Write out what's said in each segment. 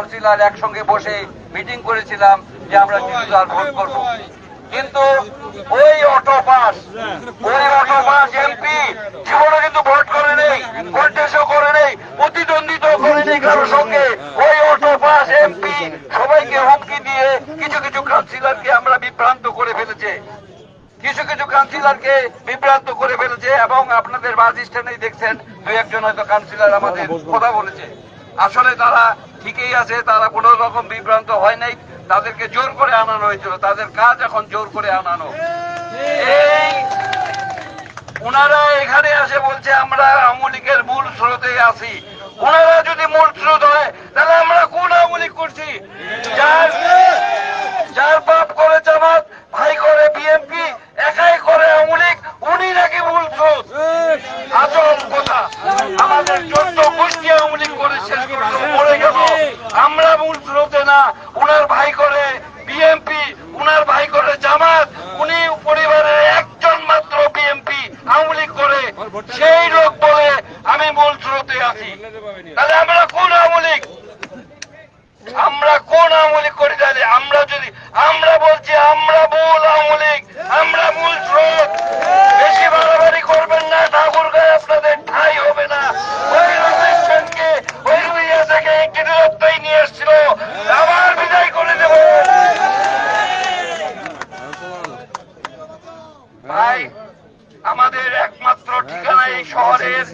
Councillor একসঙ্গে বসে meeting করেছিলাম যে আমরা ডিজিটাল ভোট করব। কিন্তু ওই অটো পাস ওই অটো পাস এমপি জীবনে কিন্তু ভোট করে নেই কন্টেস্টও করে নেই প্রতিদ্বন্দ্বিতা করে নেই কারোর সঙ্গে। ওই অটো পাস এমপি সবাইকে হুমকি দিয়ে কিছু কিছু কাউন্সিলরকে আমরা বিভ্রান্ত করে ফেলেছে। কিছু কিছু কাউন্সিলরকে বিভ্রান্ত করে ফেলেছে এবং আপনাদের বাস স্ট্যান্ডেই দেখছেন দু একজন হয়তো কাউন্সিলর আমাদের কথা বলেছে। আসলে তারা ঠিকই আছে, তারা কোনো রকম বিভ্রান্ত হয় নাই। তাদেরকে জোর করে আনানো হয়েছিল। তাদের কাজ এখন জোর করে আনানো। এই ওনারা এখানে আসে বলছে, আমরা আওয়ামী লীগের মূল স্রোতে আছি। ওনারা যদি মূল স্রোত হয়, তাহলে আমরা কোন লীগ করছি যার যার বাপ করে জামাত ভাই করে বিএনপি একাই করে আওয়ামী লীগ উনি নাকি মূল স্রোত আসল কথা আমাদের চোদ্দ গোষ্ঠী আওয়ামী লীগ করে শেষ করল মরে গেল আমরা মূল স্রোতে না, উনার ভাই করে বিএমপি উনার ভাই করে জামাত, উনি পরিবারের একজন মাত্র বিএমপি আওয়ামী লীগ করে। সেই লোক বলে আমি মূল স্রোতে আছি। তাহলে আমরা কোন আওয়ামী লীগ? আমরা কোন আওয়ামী লীগ করি তাহলে আমরা যদি আমরা বলছি আমরা বল আওয়ামী লীগ। ভাই আমাদের একমাত্র ঠিকানা এই শহরের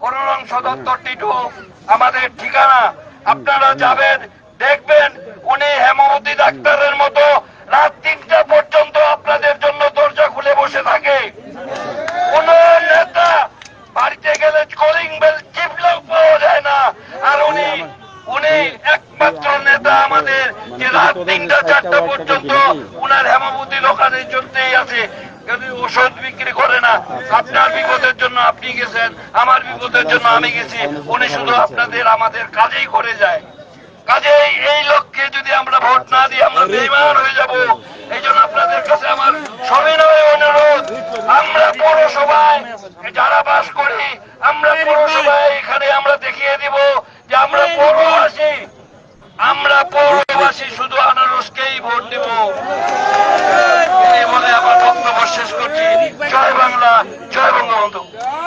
করুণং সদত্তর টিটু আমাদের ঠিকানা। আপনারা যাবেন দেখবেন উনি হেমবতী ডাক্তারের যে রাত তিনটা চারটা পর্যন্ত উনার হেমবতী দোকানের জন্যই আছে। ওষুধ বিক্রি করে না। আপনার বিপদের জন্য আপনি গেছেন আমার বিপদের জন্য আমি গেছি। উনি শুধু আপনাদের আমাদের কাজেই করে যায়। কাজেই এই লক্ষ্যে যদি আমরা ভোট না দিই আমরা বেইমান হয়ে যাব। এই জন্য আপনাদের কাছে আমার সবিনয় অনুরোধ। আমরা পৌরসভায় যারা বাস করি আমরা পৌরসভায় এখানে আমরা দেখিয়ে দিব জয় বাংলা জয় বাংলা।